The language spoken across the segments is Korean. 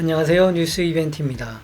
안녕하세요. 뉴스 이벤트입니다.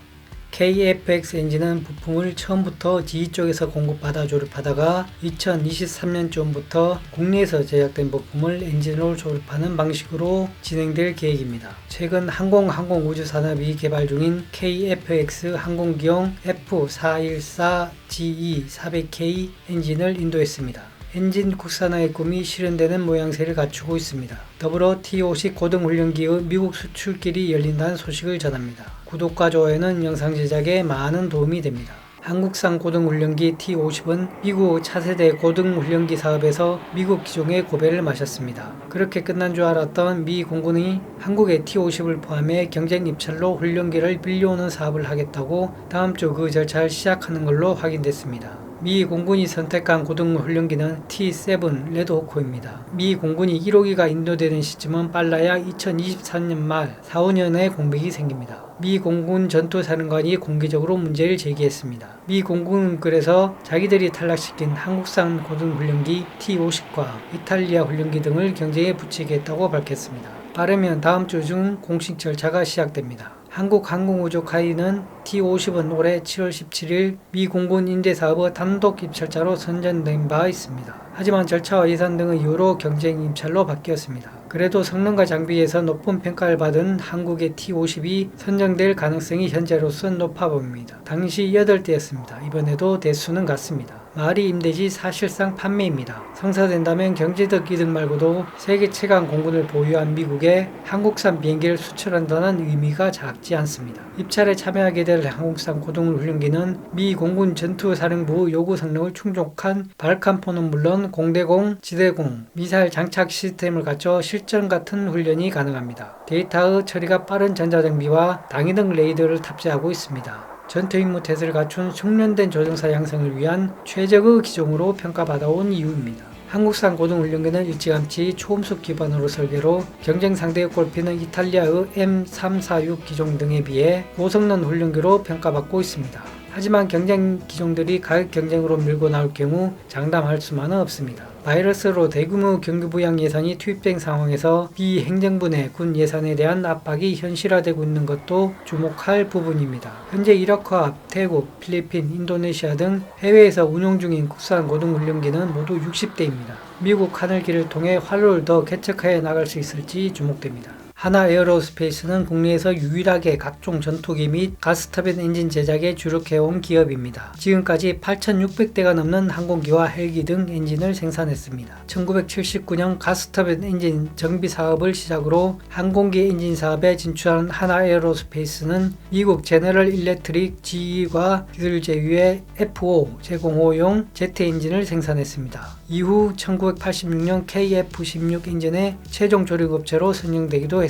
KFX 엔진은 부품을 처음부터 GE 쪽에서 공급받아 조립하다가 2023년쯤부터 국내에서 제작된 부품을 엔진으로 조립하는 방식으로 진행될 계획입니다. 최근 항공 항공 우주 산업이 개발 중인 KFX 항공기용 F414GE 400K 엔진을 인도했습니다. 엔진 국산화의 꿈이 실현되는 모양새를 갖추고 있습니다. 더불어 T50 고등훈련기의 미국 수출길이 열린다는 소식을 전합니다. 구독과 좋아요는 영상 제작에 많은 도움이 됩니다. 한국산 고등훈련기 T50은 미국 차세대 고등훈련기 사업에서 미국 기종의 고배를 마셨습니다. 그렇게 끝난 줄 알았던 미 공군이 한국의 T50을 포함해 경쟁 입찰로 훈련기를 빌려오는 사업을 하겠다고 다음 주 그 절차를 시작하는 걸로 확인됐습니다. 미 공군이 선택한 고등 훈련기는 T7 레드호크입니다. 미 공군이 1호기가 인도되는 시점은 빨라야 2023년 말 4, 5년에 공백이 생깁니다. 미 공군 전투사령관이 공개적으로 문제를 제기했습니다. 미 공군은 그래서 자기들이 탈락시킨 한국산 고등훈련기 T-50과 이탈리아 훈련기 등을 경쟁에 붙이겠다고 밝혔습니다. 빠르면 다음 주 중 공식 절차가 시작됩니다. 한국항공우주 카이는 T-50은 올해 7월 17일 미 공군 임대 사업의 단독 입찰자로 선정된 바 있습니다. 하지만 절차와 예산 등의 이유로 경쟁 입찰로 바뀌었습니다. 그래도 성능과 장비에서 높은 평가를 받은 한국의 T-50이 선정될 가능성이 현재로선 높아 보입니다. 당시 8대였습니다. 이번에도 대수는 같습니다. 말이 임대지 사실상 판매입니다. 성사된다면 경제적 이득 말고도 세계 최강 공군을 보유한 미국에 한국산 비행기를 수출한다는 의미가 작지 않습니다. 입찰에 참여하게 될 한국산 고등훈련기는 미 공군 전투사령부 요구 성능을 충족한 발칸포는 물론 공대공, 지대공, 미사일 장착 시스템을 갖춰 실전 같은 훈련이 가능합니다. 데이터의 처리가 빠른 전자장비와 당위등 레이더를 탑재하고 있습니다. 전투 임무 태세를 갖춘 숙련된 조종사 양성을 위한 최적의 기종으로 평가받아온 이유입니다. 한국산 고등훈련기는 일찌감치 초음속 기반으로 설계로 경쟁 상대에 꼽히는 이탈리아의 M346 기종 등에 비해 고성능 훈련기로 평가받고 있습니다. 하지만 경쟁 기종들이 가격 경쟁으로 밀고 나올 경우 장담할 수만은 없습니다. 바이러스로 대규모 경기 부양 예산이 투입된 상황에서 비 행정부 내 군 예산에 대한 압박이 현실화되고 있는 것도 주목할 부분입니다. 현재 이라크와 태국, 필리핀, 인도네시아 등 해외에서 운용 중인 국산 고등훈련기는 모두 60대입니다. 미국 하늘길을 통해 활로를 더 개척하여 나갈 수 있을지 주목됩니다. 하나 에어로스페이스는 국내에서 유일하게 각종 전투기 및 가스터빈 엔진 제작에 주력해온 기업입니다. 지금까지 8,600대가 넘는 항공기와 헬기 등 엔진을 생산했습니다. 1979년 가스터빈 엔진 정비 사업을 시작으로 항공기 엔진 사업에 진출한 하나 에어로스페이스는 미국 제너럴 일렉트릭 GE과 기술 제휴의 F5 제공호용 제트 엔진을 생산했습니다. 이후 1986년 KF-16 엔진의 최종 조립업체로 선정되기도 했습니다.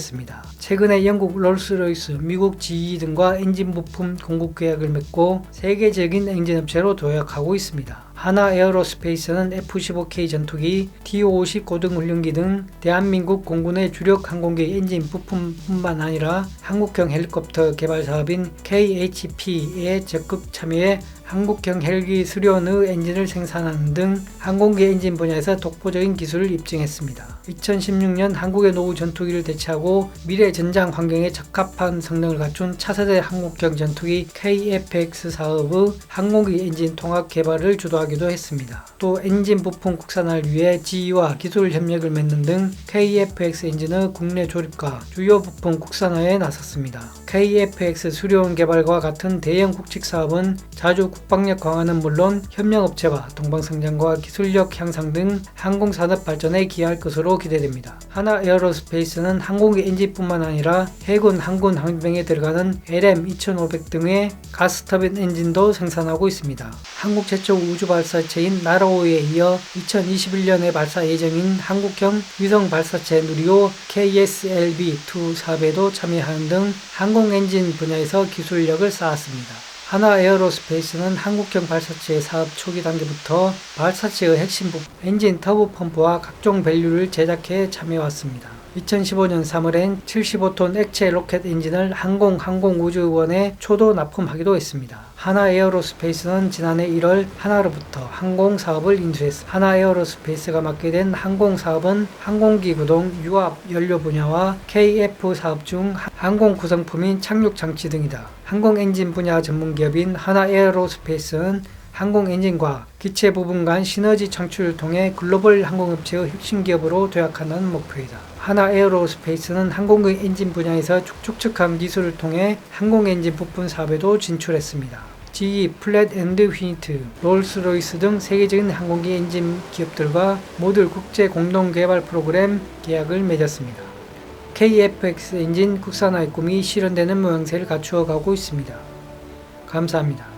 최근에 영국 롤스로이스, 미국 GE 등과 엔진 부품 공급 계약을 맺고 세계적인 엔진 업체로 도약하고 있습니다. 하나 에어로스페이스는 F-15K 전투기, T-50 고등훈련기 등 대한민국 공군의 주력 항공기 엔진 부품뿐만 아니라 한국형 헬리콥터 개발 사업인 KHP에 적극 참여해 한국형 헬기 수련의 엔진을 생산하는 등 항공기 엔진 분야에서 독보적인 기술을 입증했습니다. 2016년 한국의 노후 전투기를 대체하고 미래 전장 환경에 적합한 성능을 갖춘 차세대 한국형 전투기 KFX 사업의 항공기 엔진 통합 개발을 주도하기도 했습니다. 또 엔진 부품 국산화를 위해 GE와 기술 협력을 맺는 등 KFX 엔진의 국내 조립과 주요 부품 국산화에 나섰습니다. KFX 수료원 개발과 같은 대형 국책 사업은 자주 국방력 강화는 물론 협력업체와 동방성장과 기술력 향상 등 항공산업 발전에 기여할 것으로 기대됩니다. 하나 에어로스페이스는 항공기 엔진뿐만 아니라 해군 항군 항병에 들어가는 LM2500 등의 가스터빈 엔진도 생산하고 있습니다. 한국 최초 우주 발사체인 나로호에 이어 2021년에 발사 예정인 한국형 위성 발사체 누리호 KSLV-2 사업에도 참여하는 등 항공 엔진 분야에서 기술력을 쌓았습니다. 하나 에어로스페이스는 한국형 발사체 사업 초기 단계부터 발사체의 핵심 부품 엔진 터보 펌프와 각종 밸류를 제작해 참여해왔습니다. 2015년 3월엔 75톤 액체 로켓 엔진을 항공 항공우주원에 초도 납품하기도 했습니다. 하나 에어로스페이스는 지난해 1월 하나로부터 항공 사업을 인수했습니다. 하나 에어로스페이스가 맡게 된 항공 사업은 항공기 구동, 유압, 연료 분야와 KF 사업 중 항공 구성품인 착륙 장치 등이다. 항공 엔진 분야 전문 기업인 하나 에어로스페이스는 항공 엔진과 기체 부분 간 시너지 창출을 통해 글로벌 항공업체의 혁신 기업으로 도약하는 목표이다. 하나 에어로스페이스는 항공기 엔진 분야에서 촉촉한 기술을 통해 항공 엔진 부품 사업에도 진출했습니다. GE, 플랫 앤드 휘니트, 롤스로이스 등 세계적인 항공기 엔진 기업들과 모듈 국제 공동 개발 프로그램 계약을 맺었습니다. KFX 엔진 국산화의 꿈이 실현되는 모양새를 갖추어 가고 있습니다. 감사합니다.